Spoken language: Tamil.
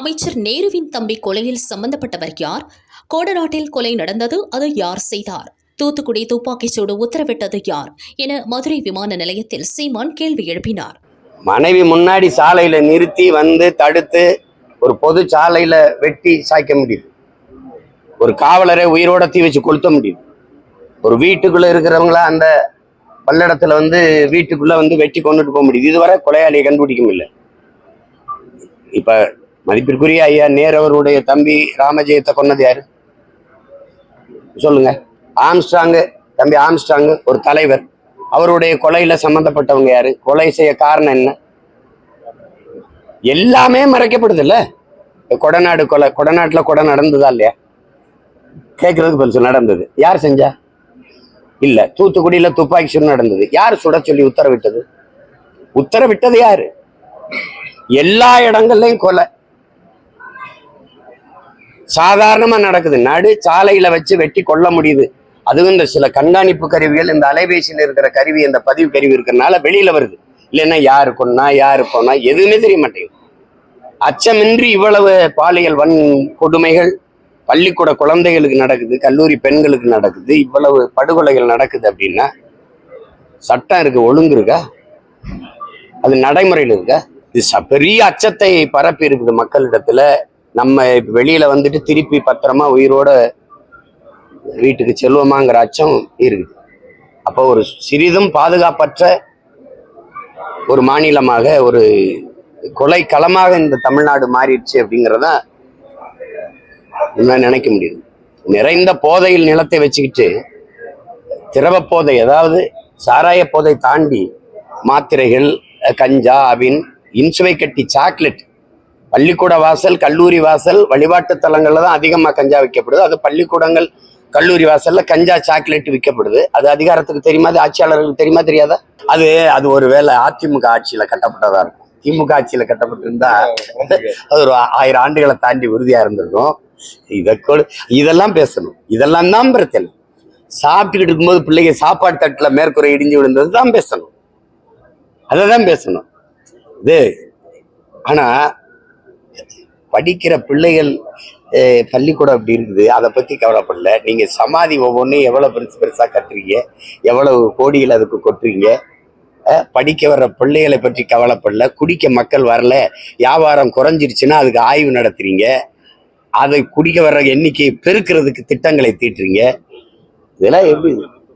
அமைச்சர் நேருவின் தம்பி கொலையில் சம்பந்தப்பட்டவர் யார்? கோடநாட்டில் கொலை நடந்தது அது யார் செய்தார்? தூத்துக்குடி துப்பாக்கிச்சூடு உத்தரவிட்டது யார்? என மதுரை விமான நிலையத்தில் சீமான் கேள்வி எழுப்பினார். மனைவி முன்னாடி சாலையில நிறுத்தி வந்து தடுத்து ஒரு பொது சாலையில வெட்டி சாய்க்க முடியுது. ஒரு காவலரை உயிரோட தீ வச்சு கொளுத்த முடியுது. ஒரு வீட்டுக்குள்ள இருக்கிறவங்கள அந்த பல்லடத்துல வந்து வீட்டுக்குள்ள வந்து வெட்டி கொண்டுட்டு போக முடியுது. இதுவரை கொலையாளியை கண்டுபிடிக்க முடியல. இப்ப மதிப்பிற்குரிய ஐயா நேர் அவருடைய தம்பி ராமஜெயத்தை கொன்னது யாரு? சொல்லுங்க. ஆம்ஸ்டாங்கு தம்பி ஆம்ஸ்டாங்கு ஒரு தலைவர். அவருடைய கொலையில சம்பந்தப்பட்டவங்க யாரு? கொலை செய்ய காரணம் என்ன? எல்லாமே மறைக்கப்படுது இல்ல கொடநாடு கொலை கொடநாட்டுல கொடை நடந்ததா இல்லையா? கேட்கறதுக்கு கொஞ்சம் நடந்தது. யார் செஞ்சா? இல்ல தூத்துக்குடியில துப்பாக்கி சூடு நடந்தது. யார் சுட சொல்லி உத்தரவிட்டது? உத்தரவிட்டது யாரு? எல்லா இடங்கள்லயும் கொலை. சாதாரணமாக நடக்குது. நடு சாலையில் வச்சு வெட்டி கொல்ல முடியுது. அதுவும் இந்த சில கண்காணிப்பு கருவிகள் இந்த அலைபேசியில் இருக்கிற கருவி இந்த பதிவு கருவி இருக்கிறனால வெளியில் வருது. இல்லைன்னா யாரு கொன்னா யாரு போனா எதுவுமே தெரிய மாட்டேங்குது. அச்சமின்றி இவ்வளவு பாலியல் வன் கொடுமைகள் பள்ளிக்கூட குழந்தைகளுக்கு நடக்குது கல்லூரி பெண்களுக்கு நடக்குது இவ்வளவு படுகொலைகள் நடக்குது அப்படின்னா சட்டம் இருக்கு ஒழுங்கு இருக்கா? அது நடைமுறையில் இருக்கா? இது பெரிய அச்சத்தை பரப்பி இருக்குது மக்களிடத்துல. நம்ம வெளியில வந்துட்டு திருப்பி பத்திரமா உயிரோட வீட்டுக்கு செல்வோமாங்கிற அச்சம் இருக்குது. அப்போ ஒரு சிறிதும் பாதுகாப்பற்ற ஒரு மாநிலமாக ஒரு கொலை களமாக இந்த தமிழ்நாடு மாறிடுச்சு அப்படிங்கிறத என்னால நினைக்க முடியுது. நிறைந்த போதையில் நிலத்தை வச்சுக்கிட்டு திரவ போதை அதாவது சாராய போதை தாண்டி மாத்திரைகள் கஞ்சா அபின் இன்சுவை கட்டி சாக்லேட் பள்ளிக்கூட வாசல் கல்லூரி வாசல் வழிபாட்டு தலங்களில் தான் அதிகமாக கஞ்சா விற்கப்படுது. அது பள்ளிக்கூடங்கள் கல்லூரி வாசலில் கஞ்சா சாக்லேட் விற்கப்படுது. அது அதிகாரத்துக்கு தெரியுமா? அது ஆட்சியாளர்களுக்கு தெரியுமா தெரியாதா? அது அது ஒரு வேளை அதிமுக ஆட்சியில் கட்டப்பட்டதாக இருக்கும். திமுக ஆட்சியில் கட்டப்பட்டிருந்தா அது ஒரு ஆயிரம் ஆண்டுகளை தாண்டி உறுதியாக இருந்திருக்கும். இதை இதெல்லாம் பேசணும். இதெல்லாம் தான் பிரச்சனை. சாப்பிட்டுக்கிட்டு இருக்கும்போது பிள்ளைங்க சாப்பாடு தட்டில் மேற்கூரை இடிஞ்சு விழுந்தது தான் பேசணும். அதை தான் பேசணும். இது ஆனால் படிக்கிற பிள்ளைகள் பள்ளிக்கூடம் அப்படி இருக்குது. அதை பற்றி கவலைப்படல. நீங்கள் சமாதி ஒவ்வொன்றும் எவ்வளோ பெருசு பெருசாக கட்டுறீங்க? எவ்வளவு கோடிகள் அதுக்கு கொட்டுறீங்க? படிக்க வர்ற பிள்ளைகளை பற்றி கவலைப்படல. குடிக்க மக்கள் வரல. வியாபாரம் குறைஞ்சிருச்சுன்னா அதுக்கு ஆய்வு நடத்துறீங்க. அதை குடிக்க வர்ற எண்ணிக்கையை பெருக்கிறதுக்கு திட்டங்களை தீட்டுறீங்க. இதெல்லாம் எப்படி